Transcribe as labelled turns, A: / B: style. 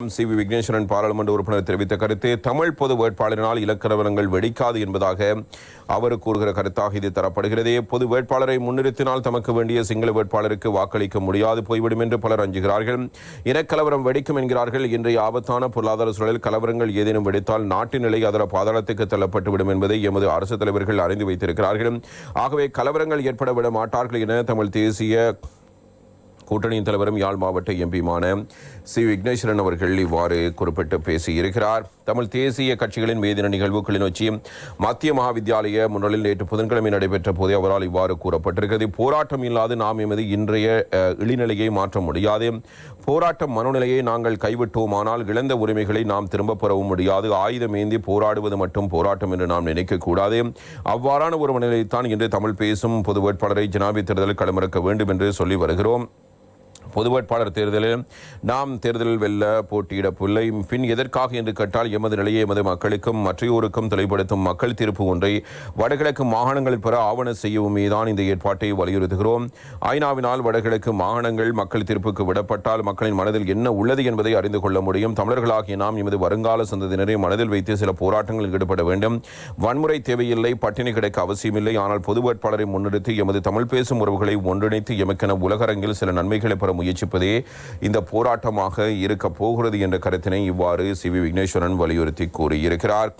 A: C. We. Vigneswaran பாராளுமன்ற உறுப்பினர் தெரிவித்த கருத்து தமிழ் பொது வேட்பாளரினால் இலக்கணவரங்கள் வெடிக்காது என்பதாக அவர் கூறுகிற கருத்தாக இது தரப்படுகிறது. பொது வேட்பாளரை முன்னிறுத்தினால் தமக்கு வேண்டிய சிங்கள வேட்பாளருக்கு வாக்களிக்க முடியாது போய்விடும் என்று பலர் அஞ்சுகிறார்கள். இனக்கலவரம் வெடிக்கும் என்கிறார்கள். இன்றைய ஆபத்தான பொருளாதார சூழலில் கலவரங்கள் ஏதேனும் வெடித்தால் நாட்டின் நிலை அதர பாதாளத்துக்கு தள்ளப்பட்டுவிடும் என்பதை எமது அரசு தலைவர்கள் அறிந்து வைத்திருக்கிறார்கள். ஆகவே கலவரங்கள் ஏற்பட விட மாட்டார்கள் என தமிழ் தேசிய கூட்டணியின் தலைவரும் யாழ் மாவட்ட எம்பியுமான சி. விக்னேஸ்வரன் அவர்கள் இவ்வாறு குறிப்பிட்டு பேசியிருக்கிறார். தமிழ் தேசிய கட்சிகளின் மீதின நிகழ்வு கிளிநொச்சி மத்திய மகாவித்யாலய முன்னலில் நேற்று புதன்கிழமை நடைபெற்ற போதே அவரால் இவ்வாறு கூறப்பட்டிருக்கிறது. போராட்டம் இல்லாது நாம் எமது இன்றைய இழிநிலையை மாற்ற முடியாது. போராட்டம் மனநிலையை நாங்கள் கைவிட்டோமானால் இழந்த உரிமைகளை நாம் திரும்பப் பெறவும் முடியாது. ஆயுதம் ஏந்தி போராடுவது மட்டும் போராட்டம் என்று நாம் நினைக்கக்கூடாது அவ்வாறான ஒரு மனநிலைத்தான் இன்று தமிழ் பேசும் பொது வேட்பாளரை ஜனாதிபதி தேர்தலில் களமிறக்க வேண்டும் என்று சொல்லி வருகிறோம். பொது வேட்பாளர் தேர்தலில் நாம் தேர்தலில் வெல்ல போட்டியிடவில்லை பின் எதற்காக என்று கேட்டால் எமது நிலையை எமது மக்களுக்கும் மற்றையோருக்கும் தெளிவுபடுத்தும் மக்கள் தீர்ப்பு ஒன்றை வடகிழக்கு மாகாணங்களில் பெற ஆவண செய்யவும் தான் இந்த ஏற்பாட்டை வலியுறுத்துகிறோம். ஐநாவினால் வடகிழக்கு மாகாணங்கள் மக்கள் தீர்ப்புக்கு விடப்பட்டால் மக்களின் மனதில் என்ன உள்ளது என்பதை அறிந்து கொள்ள முடியும். தமிழர்களாகிய நாம் எமது வருங்கால சந்ததியினரை மனதில் வைத்து சில போராட்டங்களில் ஈடுபட வேண்டும். வன்முறை தேவையில்லை பட்டினி கிடைக்க அவசியமில்லை. ஆனால் பொது வேட்பாளரை முன்னிறுத்தி எமது தமிழ் பேசும் உறவுகளை ஒன்றிணைத்து எமக்கென உலகரங்கில் சில நன்மைகளை பெற முயற்சிப்பதே இந்த போராட்டமாக இருக்க போகிறது என்ற கருத்தினை இவ்வாறு சி வி விக்னேஸ்வரன் வலியுறுத்தி கூறியிருக்கிறார்.